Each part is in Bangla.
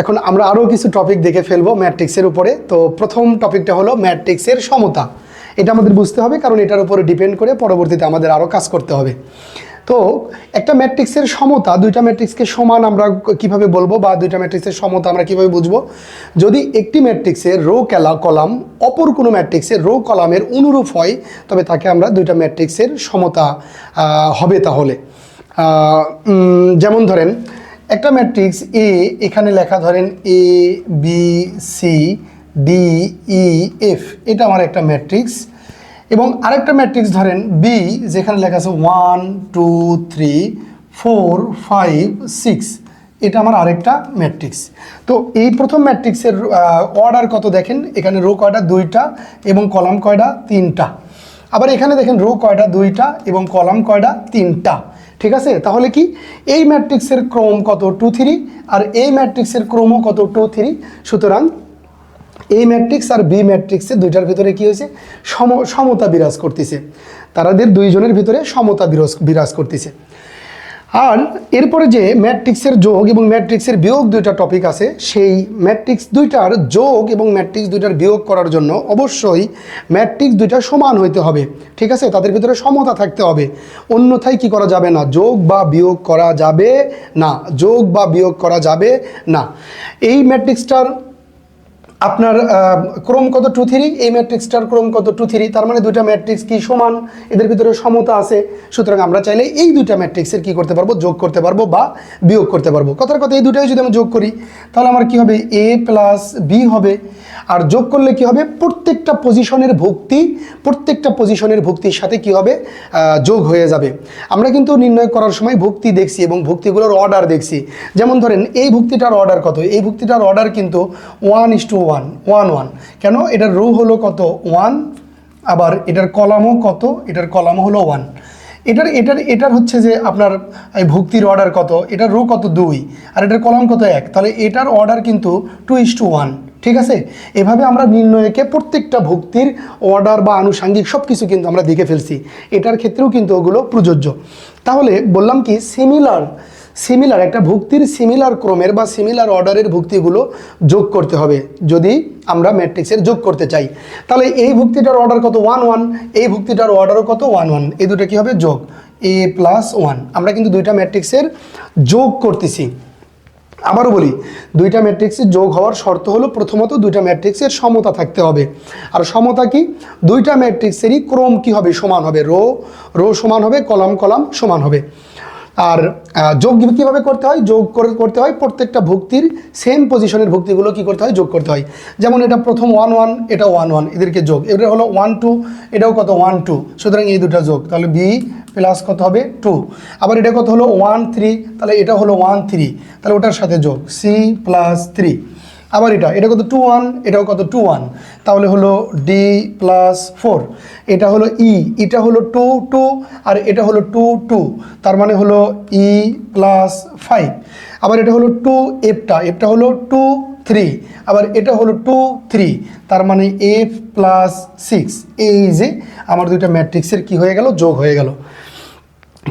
এখন আমরা আরও কিছু টপিক দেখে ফেলব ম্যাট্রিক্সের উপরে। তো প্রথম টপিকটা হলো ম্যাট্রিক্সের সমতা। এটা আমাদের বুঝতে হবে, কারণ এটার উপরে ডিপেন্ড করে পরবর্তীতে আমাদের আরও কাজ করতে হবে। তো একটা ম্যাট্রিক্সের সমতা, দুইটা ম্যাট্রিক্সকে সমান আমরা কীভাবে বলব বা দুইটা ম্যাট্রিক্সের সমতা আমরা কীভাবে বুঝব? যদি একটি ম্যাট্রিক্সের রো ক্যালা কলাম অপর কোনো ম্যাট্রিক্সের রো কলামের অনুরূপ হয়, তবে তাকে আমরা দুইটা ম্যাট্রিক্সের সমতা হবে তাহলে। যেমন ধরেন একটা ম্যাট্রিক্স এ এখানে লেখা ধরেন A B C D E F এটা আমার একটা ম্যাট্রিক্স এবং আরেকটা ম্যাট্রিক্স ধরেন বি যেখানে লেখা আছে one two three four five six এটা আমার আরেকটা ম্যাট্রিক্স তো এই প্রথম ম্যাট্রিক্সের অর্ডার কত দেখেন? এখানে রো কয়টা? দুইটা এবং কলাম কয়টা? তিনটা। আবার এখানে দেখেন রো কয়টা? দুইটা এবং কলাম কয়টা? তিনটা। ঠিক আছে? তাহলে কি? এই ম্যাট্রিক্সের ক্রম কত? টু থ্রি আর এই ম্যাট্রিক্সের ক্রমও কত? টু থ্রি সুতরাং এই ম্যাট্রিক্স আর বি ম্যাট্রিক্সের দুইটার ভিতরে কি হয়েছে? সম সমতা বিরাজ করতেছে। তারাদের দুইজনের ভিতরে সমতা বিরাজ বিরাজ করতেছে। আর এরপরে যে ম্যাট্রিক্সের যোগ এবং ম্যাট্রিক্সের বিয়োগ দুইটা টপিক আছে, সেই ম্যাট্রিক্স দুইটার যোগ এবং ম্যাট্রিক্স দুইটার বিয়োগ করার জন্য অবশ্যই ম্যাট্রিক্স দুইটা সমান হইতে হবে। ঠিক আছে? তাদের ভিতরে সমতা থাকতে হবে। অন্যথায় কি করা যাবে না? যোগ বা বিয়োগ করা যাবে না। যোগ বা বিয়োগ করা যাবে না। এই ম্যাট্রিক্সটার আপনার ক্রম কত টু থ্রি এই ম্যাট্রিক্সটার ক্রম কত টু থ্রি তার মানে দুইটা ম্যাট্রিক্স কি সমান? এদের ভিতরে সমতা আছে। সুতরাং আমরা চাইলে এই দুইটা ম্যাট্রিক্সের কি করতে পারব? যোগ করতে পারব বা বিয়োগ করতে পারব। কথার কথা, এই দুটাই যদি আমি যোগ করি, তাহলে আমার কি হবে? এ প্লাস বি হবে। আর যোগ করলে কি হবে? প্রত্যেকটা পজিশনের ভুক্তি, প্রত্যেকটা পজিশনের ভুক্তির সাথে কি হবে? যোগ হয়ে যাবে। আমরা কিন্তু নির্ণয় করার সময় ভুক্তি দেখছি এবং ভুক্তিগুলোর অর্ডার দেখছি। যেমন ধরেন, এই ভুক্তিটার অর্ডার কত? এই ভুক্তিটার অর্ডার কিন্তু one is two one one one কেন? এটার রো হলো কত? ওয়ান আবার এটার কলামও কত? এটার কলামও হলো ওয়ান এটার এটার এটার হচ্ছে যে আপনার এই ভুক্তির অর্ডার কত? এটার রো কত? দুই। আর এটার কলাম কত? এক। তাহলে এটার অর্ডার কিন্তু টু ইস টু ওয়ান ঠিক আছে? এভাবে আমরা নির্ণয়কে প্রত্যেকটা ভুক্তির অর্ডার বা আনুষাঙ্গিক সব কিছু কিন্তু আমরা দেখে ফেলছি। এটার ক্ষেত্রেও কিন্তু ওগুলো প্রযোজ্য। তাহলে বললাম কি? সিমিলার সিমিলার একটা ভুক্তির সিমিলার ক্রমের বা সিমিলার অর্ডারের ভুক্তিগুলো যোগ করতে হবে, যদি আমরা ম্যাট্রিক্সের যোগ করতে চাই। তাহলে এই ভুক্তিটার অর্ডার কত? ওয়ান ওয়ান এই ভুক্তিটার অর্ডারও কত? ওয়ান ওয়ান এই দুটো কী হবে? যোগ। এ প্লাস ওয়ান আমরা কিন্তু দুইটা ম্যাট্রিক্সের যোগ করতেছি। আবারও বলি, দুইটা ম্যাট্রিক্সের যোগ হওয়ার শর্ত হলো প্রথমত দুইটা ম্যাট্রিক্সের সমতা থাকতে হবে। আর সমতা কি? দুইটা ম্যাট্রিক্সেরই ক্রম কি হবে? সমান হবে। রো রো সমান হবে, কলাম কলাম সমান হবে। আর যোগ কীভাবে করতে হয়? যোগ করে, করতে হয় প্রত্যেকটা ভুক্তির সেম পজিশনের ভুক্তিগুলো কি করতে হয়? যোগ করতে হয়। যেমন এটা প্রথম ওয়ান ওয়ান এটা ওয়ান ওয়ান এদেরকে যোগ। এটা হলো ওয়ান টু এটাও কত? ওয়ান টু সুতরাং এই দুটো যোগ। তাহলে বি প্লাস কত হবে? টু আবার এটা কত হলো? ওয়ান থ্রি তাহলে এটা হলো ওয়ান থ্রি তাহলে ওটার সাথে যোগ। সি প্লাস থ্রি আবার এটা এটা কত টু ওয়ান এটাও কত টু ওয়ান তাহলে হলো ডি প্লাস ফোর এটা হলো ই এটা হলো টু টু আর এটা হলো টু টু তার মানে হলো ই প্লাস ফাইভ আবার এটা হলো টু এফটা এফটা হলো টু থ্রি আবার এটা হলো টু থ্রি তার মানে এফ প্লাস সিক্স এই যে আমার দুইটা ম্যাট্রিক্সের কি হয়ে গেল, যোগ হয়ে গেল।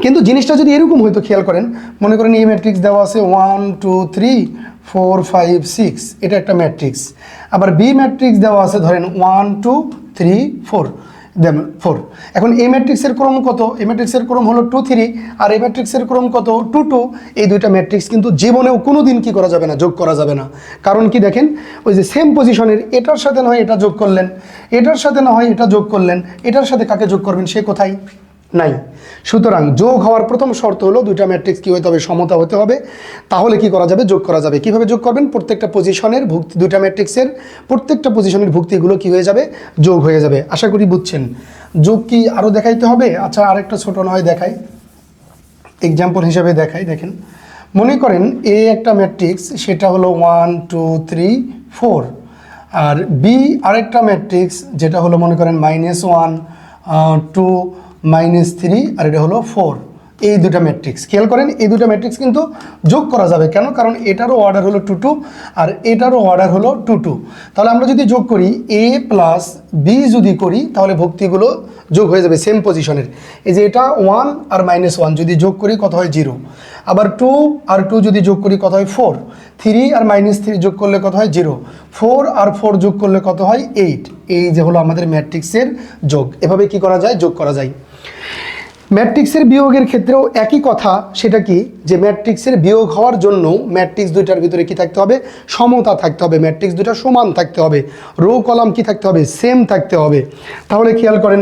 কিন্তু জিনিসটা যদি এরকম হয়তো খেয়াল করেন, মনে করেন এই ম্যাট্রিক্স দেওয়া আছে one two three four five six এটা একটা ম্যাট্রিক্স আবার বি ম্যাট্রিক্স দেওয়া আছে, ধরেন one two three four four এখন এই ম্যাট্রিক্সের ক্রম কত? এই ম্যাট্রিক্সের ক্রম হলো টু থ্রি আর এই ম্যাট্রিক্সের ক্রম কত? টু টু এই দুইটা ম্যাট্রিক্স কিন্তু জীবনেও কোনো দিন কী করা যাবে না, যোগ করা যাবে না। কারণ কি দেখেন, ওই যে সেম পজিশনের এটার সাথে না হয় এটা যোগ করলেন, এটার সাথে না হয় এটা যোগ করলেন, এটার সাথে কাকে যোগ করবেন, সে কোথায়? নাই। সুতরাং যোগ হওয়ার প্রথম শর্ত হলো দুইটা ম্যাট্রিক্স কী হতে হবে? সমতা হতে হবে। তাহলে কি করা যাবে? যোগ করা যাবে। কীভাবে যোগ করবেন? প্রত্যেকটা পজিশনের ভুক্তি, দুইটা ম্যাট্রিক্সের প্রত্যেকটা পজিশনের ভুক্তিগুলো কি হয়ে যাবে? যোগ হয়ে যাবে। আশা করি বুঝছেন। যোগ কি আরও দেখাইতে হবে? আচ্ছা আরেকটা ছোট নয় দেখাই। এক্সাম্পল হিসেবে দেখাই, দেখেন। মনে করেন এ একটা ম্যাট্রিক্স সেটা হলো ওয়ান টু থ্রি ফোর আর বি আরেকটা ম্যাট্রিক্স যেটা হলো মনে করেন minus one two minus three আর এটা হলো ফোর এই দুটা ম্যাট্রিক্স খেয়াল করেন, এই দুটা ম্যাট্রিক্স কিন্তু যোগ করা যাবে। কেন? কারণ এটারও অর্ডার হলো টু টু আর এটারও অর্ডার হলো টু টু তাহলে আমরা যদি যোগ করি এ প্লাস বি যদি করি, তাহলে ভক্তিগুলো যোগ হয়ে যাবে সেম পজিশনের এই যে এটা ওয়ান আর মাইনাস ওয়ান যদি যোগ করি, কত হয় জিরো আবার টু আর টু যদি যোগ করি, কত হয় ফোর থ্রি আর মাইনাস থ্রি যোগ করলে কত হয় জিরো ফোর আর ফোর যোগ করলে কত হয় এইট এই যে হলো আমাদের ম্যাট্রিক্সের যোগ। এভাবে কি করা যায়? যোগ করা যায়। ম্যাট্রিক্সের বিয়োগের ক্ষেত্রেও একই কথা, সেটা কি? যে ম্যাট্রিক্সের বিয়োগ হওয়ার জন্য ম্যাট্রিক্স দুইটার ভিতরে কি থাকতে হবে? সমতা থাকতে হবে। ম্যাট্রিক্স দুইটা সমান থাকতে হবে। রো কলাম কি থাকতে হবে? সেম থাকতে হবে। তাহলে খেয়াল করেন,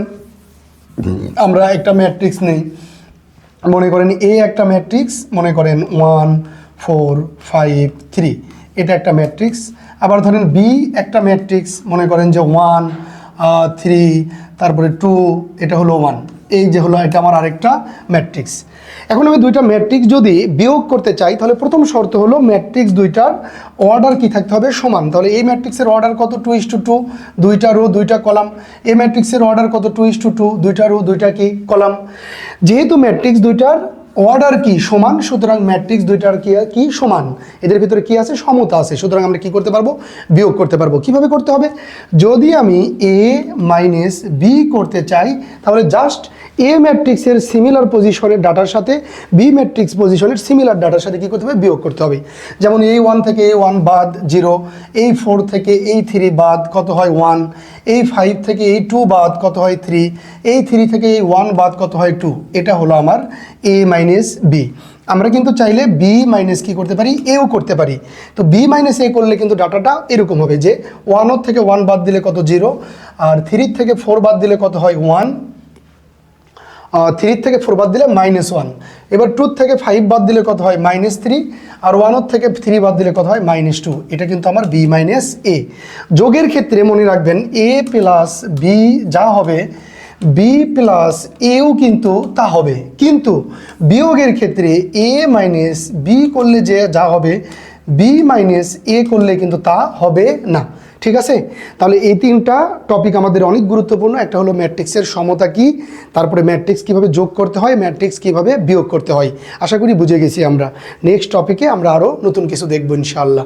আমরা একটা ম্যাট্রিক্স নেই। মনে করেন এ একটা ম্যাট্রিক্স, মনে করেন ওয়ান, ফোর, ফাইভ, থ্রি, এটা একটা ম্যাট্রিক্স। আবার ধরেন বি একটা ম্যাট্রিক্স, মনে করেন যে ওয়ান থ্রি, তারপরে টু, এটা হলো ওয়ান। এই যে হলো এটা আমার আরেকটা ম্যাট্রিক্স এখন আমি দুইটা ম্যাট্রিক্স যদি বিয়োগ করতে চাই, তাহলে প্রথম শর্ত হলো ম্যাট্রিক্স দুইটার অর্ডার কি থাকতে হবে? সমান। তাহলে এই ম্যাট্রিক্সের অর্ডার কত? টু ইস টু টু দুইটা রো দুইটা কলাম এই ম্যাট্রিক্সের অর্ডার কত? টু ইস টু টু দুইটা রো দুইটা কি? কলাম যেহেতু ম্যাট্রিক্স দুইটার অর্ডার কি? সমান, সুতরাং ম্যাট্রিক্স দুইটার কি কি সমান? এদের ভিতরে কি আছে? সমতা আছে। সুতরাং আমরা কি করতে পারব? বিয়োগ করতে পারব। কীভাবে করতে হবে? যদি আমি এ মাইনাস বি করতে চাই, তাহলে জাস্ট এ ম্যাট্রিক্সের সিমিলার পজিশনের ডাটার সাথে বি ম্যাট্রিক্স পজিশনের সিমিলার ডাটার সাথে কি করতে হবে? বিয়োগ করতে হবে। যেমন এই ওয়ান থেকে এ ওয়ান বাদ জিরো এই ফোর থেকে এই থ্রি বাদ কত হয় ওয়ান এই ফাইভ থেকে এই টু বাদ কত হয় থ্রি এই থ্রি থেকে এই ওয়ান বাদ কত হয় টু এটা হলো আমার এ মাইনাস বি আমরা কিন্তু চাইলে বি মাইনাস কি করতে পারি? এও করতে পারি। তো বি মাইনাস এ করলে কিন্তু ডাটাটা এরকম হবে যে ওয়ানের থেকে ওয়ান বাদ দিলে কত জিরো আর থ্রির থেকে ফোর বাদ দিলে কত হয় ওয়ান থ্রি থেকে ফোর বাদ দিলে মাইনাস ওয়ান এবার টু থেকে ফাইভ বাদ দিলে কত হয়? মাইনাস থ্রি আর ওয়ানের থেকে থ্রি বাদ দিলে কত হয়? মাইনাস টু এটা কিন্তু আমার বি মাইনাস এ যোগের ক্ষেত্রে মনে রাখবেন এ প্লাস বি যা হবে বি প্লাস এও কিন্তু তা হবে। কিন্তু বিয়োগের ক্ষেত্রে এ মাইনাস বি করলে যে যা হবে বি মাইনাস এ করলে কিন্তু তা হবে না। ঠিক আছে? তাহলে এই তিনটা টপিক আমাদের অনেক গুরুত্বপূর্ণ। একটা হলো ম্যাট্রিক্সের সমতা কি, তারপরে ম্যাট্রিক্স কীভাবে যোগ করতে হয় ম্যাট্রিক্স কীভাবে বিয়োগ করতে হয়। আশা করি বুঝে গেছি আমরা। নেক্সট টপিকে আমরা আরও নতুন কিছু দেখব, ইনশাআল্লাহ।